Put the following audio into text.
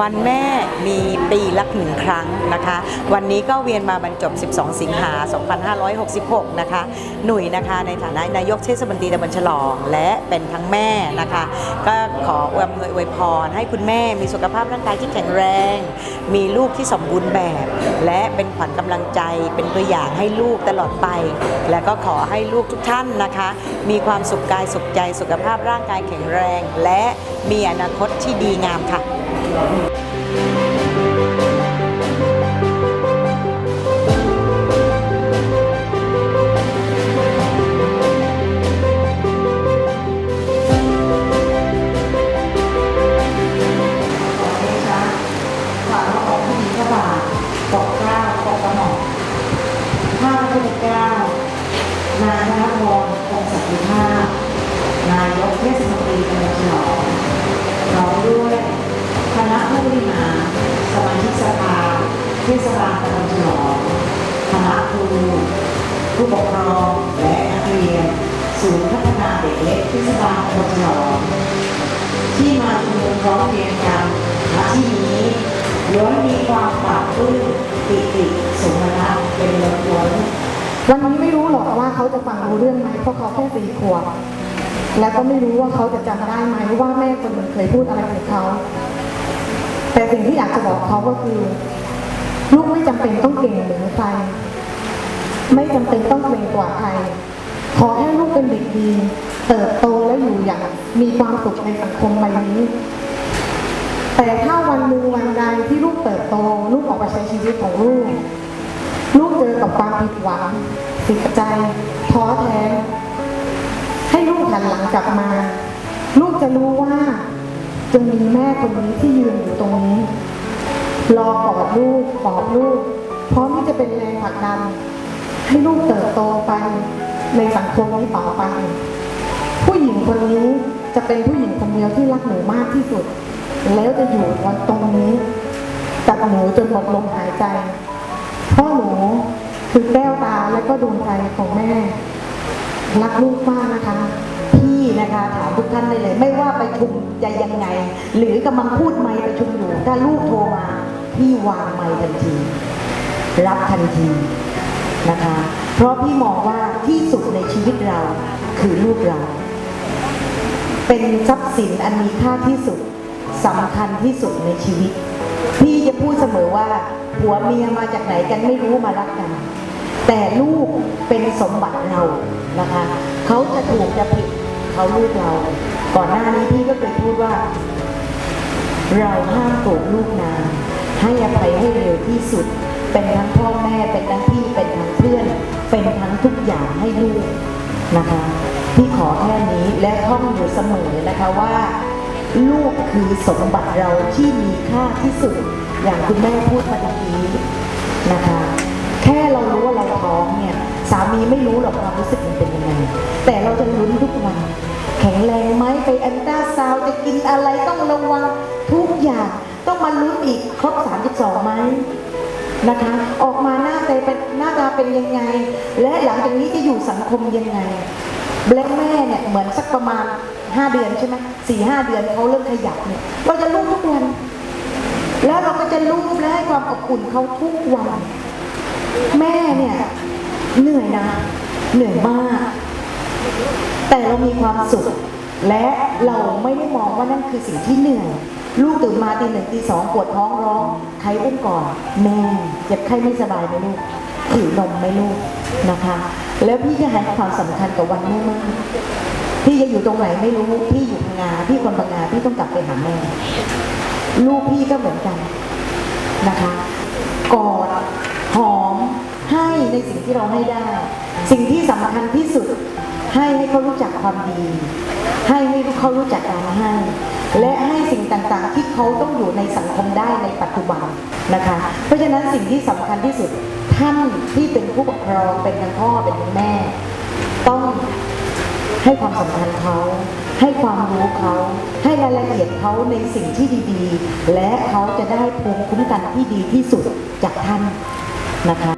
วันแม่มีปีละหนึ่งครั้งนะคะ วันนี้ก็เวียนมาบรรจบ 12 สิงหา 2566 นะคะ หนุ่ยนะคะในฐานะนายกเทศมนตรีตำบลฉลองและเป็นทั้งแม่นะคะ ก็ขออวยอำนวยอวยพรให้คุณแม่มีสุขภาพร่างกายที่แข็งแรง มีลูกที่สมบูรณ์แบบ และเป็นขวัญกำลังใจเป็นตัวอย่างให้ลูกตลอดไป และก็ขอให้ลูกทุกท่านนะคะ มีความสุขกายสุขใจสุขภาพร่างกายแข็งแรง และมีอนาคตที่ดีงามค่ะ ขอเดชะฝ่าพระองค์ที่มีพระบาทปกเกล้าปกกหอมข้าพระพุทธเจ้านายธนพรคงศักดิภาพนายกเทศมนตรีตำบลฉลอง ศูนย์พัฒนาเด็กเล็กเทศบาลตำบลฉลองที่มาชุมนุมร้อมเรียงกันณที่นี้ล้วนมีความปราบปลื้มปิติสมนัตเป็นล้วนวนวันนี้ไม่รู้หรอกว่าเขาจะฟังรู้เรื่องไหมเพราะเขาแค่สี่ขวบและก็ไม่รู้ว่าเขาจะจำได้ไหมว่าแม่คนหนึ่งเคยพูดอะไรกับเขา แต่สิ่งที่อยากจะบอกเขาก็คือ ลูกไม่จำเป็นต้องเก่งเหมือนใคร ไม่จำเป็นต้องเก่งกว่าใคร ขอให้ลูกเป็นเด็กดี เติบโตและอยู่อย่างมีความสุขในสังคมใบนี้ แต่ถ้าวันหนึ่งวันใดที่ลูกเติบโตลูกออกไปใช้ชีวิตของลูก ลูกเจอกับความผิดหวังเสียใจท้อแท้ ให้ลูกหันหลังกลับมา ลูกจะรู้ว่าจะมีแม่คนนี้ที่ยืนอยู่ตรงนี้ รอกอดลูกปลอบลูก พร้อมที่จะเป็นแรงผลักดันให้ลูกเติบโตไป ในสังคมนี้ต่อไป ผู้หญิงคนนี้จะเป็นผู้หญิงคนเดียวที่รักหนูมากที่สุด แล้วจะอยู่วันตรงนี้กับหนูจนหมดลมหายใจพ่อหนูคือแก้วตาและก็ดวงใจของแม่ รักลูกมากนะคะ พี่นะคะถามทุกท่านได้เลย ไม่ว่าไปชุมจะยังไง หรือกำลังพูดไม่ประชุมอยู่ถ้าลูกโทรมา พี่วางไม่ทันที รับทันที นะคะ เพราะพี่มองว่าที่สุดในชีวิตเราคือลูกเรา เป็นทรัพย์สินอันมีค่าที่สุดสำคัญที่สุดในชีวิต พี่จะพูดเสมอว่าผัวเมียมาจากไหนกันไม่รู้มารักกัน แต่ลูกเป็นสมบัติเรานะคะ เขาจะถูกจะผิดเขาลูกเรา ก่อนหน้านี้พี่ก็เคยพูดว่า เราห้ามโกรธลูกนาให้อภัยให้เร็วที่สุด เป็นทั้งพ่อแม่เป็นทั้งพี่เป็นทั้งเพื่อน เป็นทั้งทุกอย่างให้ลูกนะคะพี่ขอแค่นี้และท่องอยู่เสมอนะคะว่า ลูกคือสมบัติเราที่มีค่าที่สุด อย่างคุณแม่พูดมาตะกี้นะคะ แค่เรารู้ว่าเราท้องเนี่ยสามีไม่รู้หรอกความรู้สึกมันเป็นยังไงแต่เราจะลุ้นทุกวันแข็งแรงไหมไปแอนตราซาวจะกินอะไรต้องระวังทุกอย่างต้องมาลุ้นอีกครบ32ไหม นะคะ ออกมาหน้าตาเป็นหน้าตาเป็นยังไง และหลังจากนี้จะอยู่สังคมยังไงและแม่เนี่ยเหมือนสักประมาณ5เดือนใช่ไหมสี่ห้าเดือนเขาเริ่มขยับเนี่ยเราจะลุ้นทุกวัน แล้วเราก็จะลุ้นและให้ความอบอุ่นเขาทุกวัน แม่เนี่ยเหนื่อยนะเหนื่อยมาก แต่เรามีความสุขและเราไม่ได้มองว่านั่นคือสิ่งที่เหนื่อย ลูกตื่นมาตีหนึ่งตีสองปวดท้องร้อง ใครอุ้มก่อน แม่เจ็บไข้ไม่สบายไหมลูกถือนมไหมลูกนะคะ แล้วพี่จะให้ความสำคัญกับวันแม่มากพี่จะอยู่ตรงไหนไม่รู้พี่อยู่พังงาพี่คนพังงาพี่ต้องกลับไปหาแม่ลูกพี่ก็เหมือนกันนะคะกอดหอมให้ในสิ่งที่เราให้ได้ สิ่งที่สำคัญที่สุด ให้ให้เขารู้จักความดี ให้ให้เขารู้จักการให้ และให้สิ่งต่างๆ ที่เขาต้องอยู่ในสังคมได้ในปัจจุบันนะคะ เพราะฉะนั้นสิ่งที่สำคัญที่สุดท่านที่เป็นผู้ปกครองเป็นทั้งพ่อเป็นทั้งแม่ ต้องให้ความสำคัญเขาให้ความรู้เขาให้รายละเอียดเขาในสิ่งที่ดี ๆ และเขาจะได้ภูมิคุ้มกันที่ดีที่สุดจากท่านนะคะ